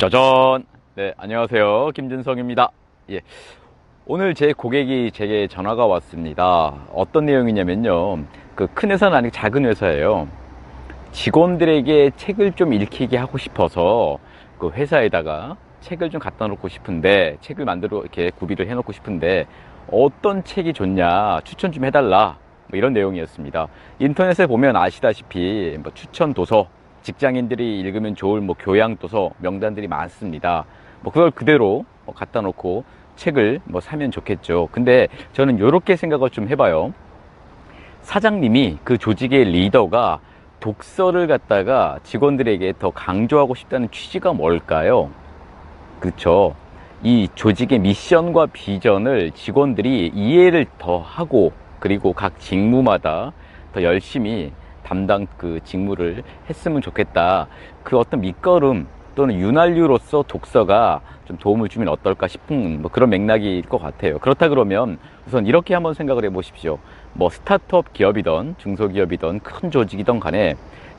짜잔! 네, 안녕하세요. 김준성입니다. 예. 오늘 제 고객이 제게 전화가 왔습니다. 어떤 내용이냐면요. 그 큰 회사는 아니고 작은 회사예요. 직원들에게 책을 좀 읽히게 하고 싶어서 그 회사에다가 책을 좀 갖다 놓고 싶은데 책을 만들어 이렇게 구비를 해 놓고 싶은데 어떤 책이 좋냐 추천 좀 해달라 뭐 이런 내용이었습니다. 인터넷에 보면 아시다시피 뭐 추천 도서 직장인들이 읽으면 좋을 뭐 교양 도서 명단들이 많습니다. 뭐 그걸 그대로 뭐 갖다 놓고 책을 뭐 사면 좋겠죠. 근데 저는 이렇게 생각을 좀 해봐요. 사장님이 그 조직의 리더가 독서를 갖다가 직원들에게 더 강조하고 싶다는 취지가 뭘까요? 그렇죠. 이 조직의 미션과 비전을 직원들이 이해를 더 하고 그리고 각 직무마다 더 열심히 담당 그 직무를 했으면 좋겠다. 그 어떤 밑거름 또는 윤활유로서 독서가 좀 도움을 주면 어떨까 싶은 뭐 그런 맥락일 것 같아요. 그렇다 그러면 우선 이렇게 한번 생각을 해 보십시오. 뭐 스타트업 기업이던 중소기업이던 큰 조직이던 간에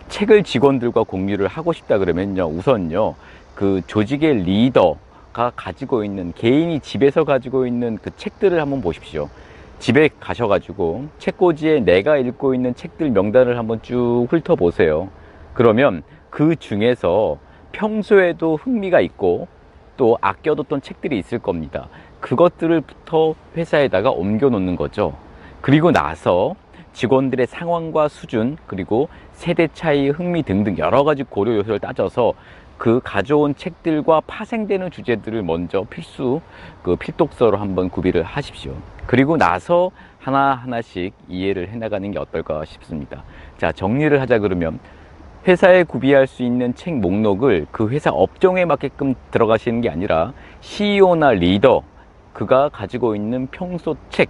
책을 직원들과 공유를 하고 싶다 그러면요. 우선요. 그 조직의 리더가 가지고 있는 개인이 집에서 가지고 있는 그 책들을 한번 보십시오. 집에 가셔가지고 책꽂이에 내가 읽고 있는 책들 명단을 한번 쭉 훑어보세요. 그러면 그 중에서 평소에도 흥미가 있고 또 아껴뒀던 책들이 있을 겁니다. 그것들을부터 회사에다가 옮겨 놓는 거죠. 그리고 나서 직원들의 상황과 수준 그리고 세대 차이, 흥미 등등 여러 가지 고려 요소를 따져서 그 가져온 책들과 파생되는 주제들을 먼저 필수 그 필독서로 한번 구비를 하십시오. 그리고 나서 하나하나씩 이해를 해나가는 게 어떨까 싶습니다. 자, 정리를 하자 그러면 회사에 구비할 수 있는 책 목록을 그 회사 업종에 맞게끔 들어가시는 게 아니라 CEO나 리더, 그가 가지고 있는 평소 책,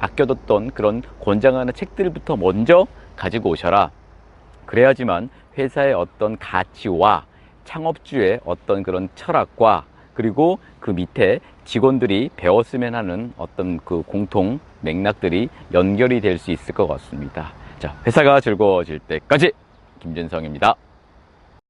아껴뒀던 그런 권장하는 책들부터 먼저 가지고 오셔라. 그래야지만 회사의 어떤 가치와 창업주의 어떤 그런 철학과 그리고 그 밑에 직원들이 배웠으면 하는 어떤 그 공통 맥락들이 연결이 될 수 있을 것 같습니다. 자, 회사가 즐거워질 때까지 김진성입니다.